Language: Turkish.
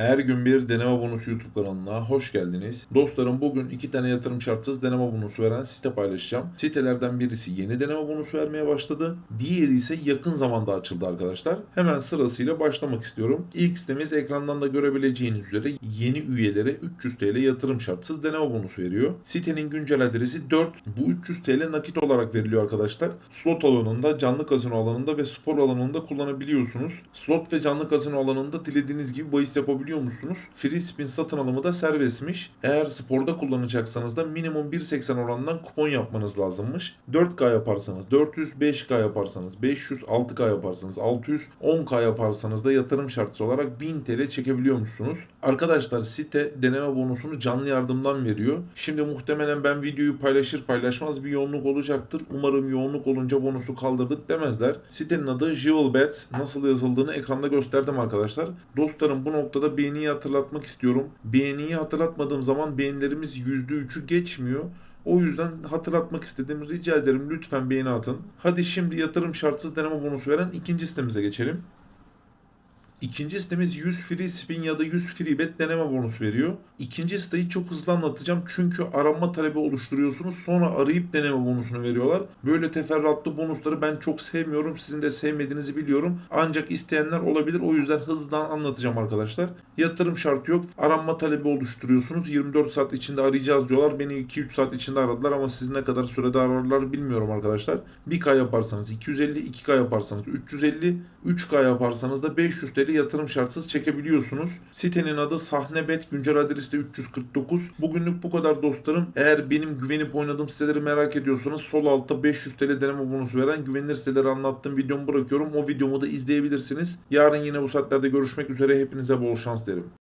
Her gün bir deneme bonusu YouTube kanalına hoş geldiniz. Dostlarım bugün iki tane yatırım şartsız deneme bonusu veren site paylaşacağım. Sitelerden birisi yeni deneme bonusu vermeye başladı. Diğeri ise yakın zamanda açıldı arkadaşlar. Hemen sırasıyla başlamak istiyorum. İlk sitemiz ekrandan da görebileceğiniz üzere yeni üyelere 300 TL yatırım şartsız deneme bonusu veriyor. Sitenin güncel adresi 4. Bu 300 TL nakit olarak veriliyor arkadaşlar. Slot alanında, canlı kazino alanında ve spor alanında kullanabiliyorsunuz. Slot ve canlı kazino alanında dilediğiniz gibi bahis yapabiliyor musunuz? Free spin satın alımı da serbestmiş. Eğer sporda kullanacaksanız da minimum 1.80 oranından kupon yapmanız lazımmış. 4K yaparsanız 400, 5K yaparsanız 500, 6K yaparsanız 600, 10K yaparsanız da yatırım şartısı olarak 1000 TL çekebiliyormuşsunuz. Arkadaşlar site deneme bonusunu canlı yardımdan veriyor. Şimdi muhtemelen ben videoyu paylaşır paylaşmaz bir yoğunluk olacaktır. Umarım yoğunluk olunca bonusu kaldırdık demezler. Sitenin adı Jewelbet. Nasıl yazıldığını ekranda gösterdim arkadaşlar. Dostlarım bu noktada beğeniyi hatırlatmak istiyorum. Beğeniyi hatırlatmadığım zaman beğenilerimiz %3'ü geçmiyor. O yüzden hatırlatmak istedim. Rica ederim lütfen beğeni atın. Hadi şimdi yatırım şartsız deneme bonusu veren ikinci sitemize geçelim. İkinci sitemiz 100 free spin ya da 100 free bet deneme bonusu veriyor. İkinci siteyi çok hızlı anlatacağım çünkü arama talebi oluşturuyorsunuz sonra arayıp deneme bonusunu veriyorlar. Böyle teferruatlı bonusları ben çok sevmiyorum. Sizin de sevmediğinizi biliyorum. Ancak isteyenler olabilir. O yüzden hızdan anlatacağım arkadaşlar. Yatırım şartı yok. Aranma talebi oluşturuyorsunuz. 24 saat içinde arayacağız diyorlar. Beni 2-3 saat içinde aradılar ama siz ne kadar sürede ararlar bilmiyorum arkadaşlar. 1K yaparsanız 250, 2K yaparsanız 350, 3K yaparsanız da 500 TL yatırım şartsız çekebiliyorsunuz. Sitenin adı Sahnebet. Güncel adresi de 349. Bugünlük bu kadar dostlarım. Eğer benim güvenip oynadığım siteleri merak ediyorsanız sol altta 500 TL deneme bonusu veren güvenilir siteleri anlattığım videomu bırakıyorum. O videomu da izleyebilirsiniz. Yarın yine bu saatlerde görüşmek üzere. Hepinize bol şans derim.